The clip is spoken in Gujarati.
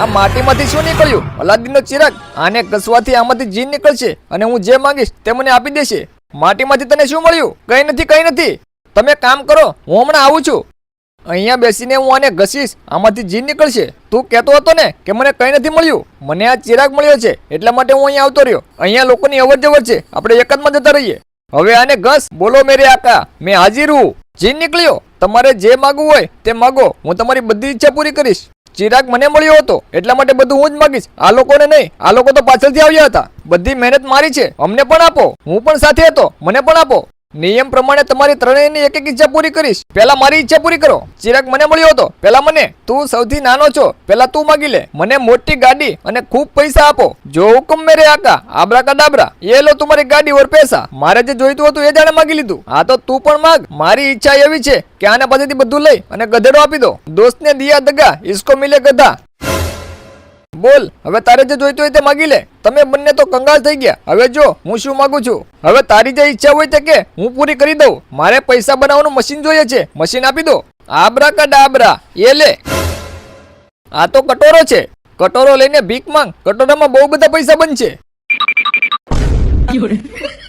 આ માટીમાંથી શું નીકળ્યું? અલાદીનનો ચિરાગ. આને ઘસવાથી આમાંથી જીન નીકળશે અને હું જે માંગીશ તે મને આપી દેશે. માટીમાંથી તને શું મળ્યું? કંઈ નથી કંઈ નથી. તમે કામ કરો, હું હમણાં આવું છું. અહીંયા બેસીને હું આને ઘસીશ. આમાંથી જીન નીકળશે. તું કહેતો હતો ને કે મને કંઈ નથી મળ્યું. મને આ ચિરાગ મળ્યો છે, એટલા માટે હું અહીંયા આવતો રહ્યો. અહીંયા લોકોની અવર જવર છે. આપણે એક જ માં જતા રહીએ. હવે આને ઘસ. બોલો મેરે આકા, મેં હાજર હું. જીન નીકળ્યો. તમારે જે માગવું હોય તે માગો. હું તમારી બધી ઈચ્છા પૂરી કરીશ. ચિરાગ મને મળ્યો હતો. એટલા માટે બધું હું જ માગીશ. આ લોકોને નહીં. આ લોકો તો પાછળથી આવ્યા હતા. બધી મહેનત મારી છે. અમને પણ આપો. હું પણ સાથે હતો. મને પણ આપો. નિયમ પ્રમાણે તમારી ત્રણેયની એક એક ઈચ્છા પૂરી કરીશ. પહેલા મારી ઈચ્છા પૂરી કરો. ચિરાગ મને મળ્યો હતો. પહેલા મને. તું સૌથી નાનો છો. પહેલા તું માગી લે. મને મોટી ગાડી અને ખૂબ પૈસા આપો. જો હુકમ મેરે આકા. આબરા કા ડાબરા. એ લો તમારી ગાડી ઓર પૈસા. મારે જે જોઈતું હતું એ જાણે માગી લીધું. આ તો તું પણ માગ. મારી ઈચ્છા એવી છે કે આને પાસેથી બધું લઈ અને ગધેડો આપી દો. દોસ્તને દિયા દગા. ઇસકો મિલે ગધા. બોલ, હવે તારે જે જોઈતું હોય તે માગી લે. તમે બંને તો કંગાળ થઈ ગયા. હવે જો, હું શું માંગુ છું? હવે તારી જે ઈચ્છા હોય તે કે, હું પૂરી કરી દઉં. મારે પૈસા બનાવવાનું મશીન જોઈએ છે. મશીન આપી દો. આબરા કા ડાબરા. એ લે. આ તો કટોરો છે. કટોરો લઈને ભીખ માંગ. કટોરામાં બહુ બધા પૈસા બનશે.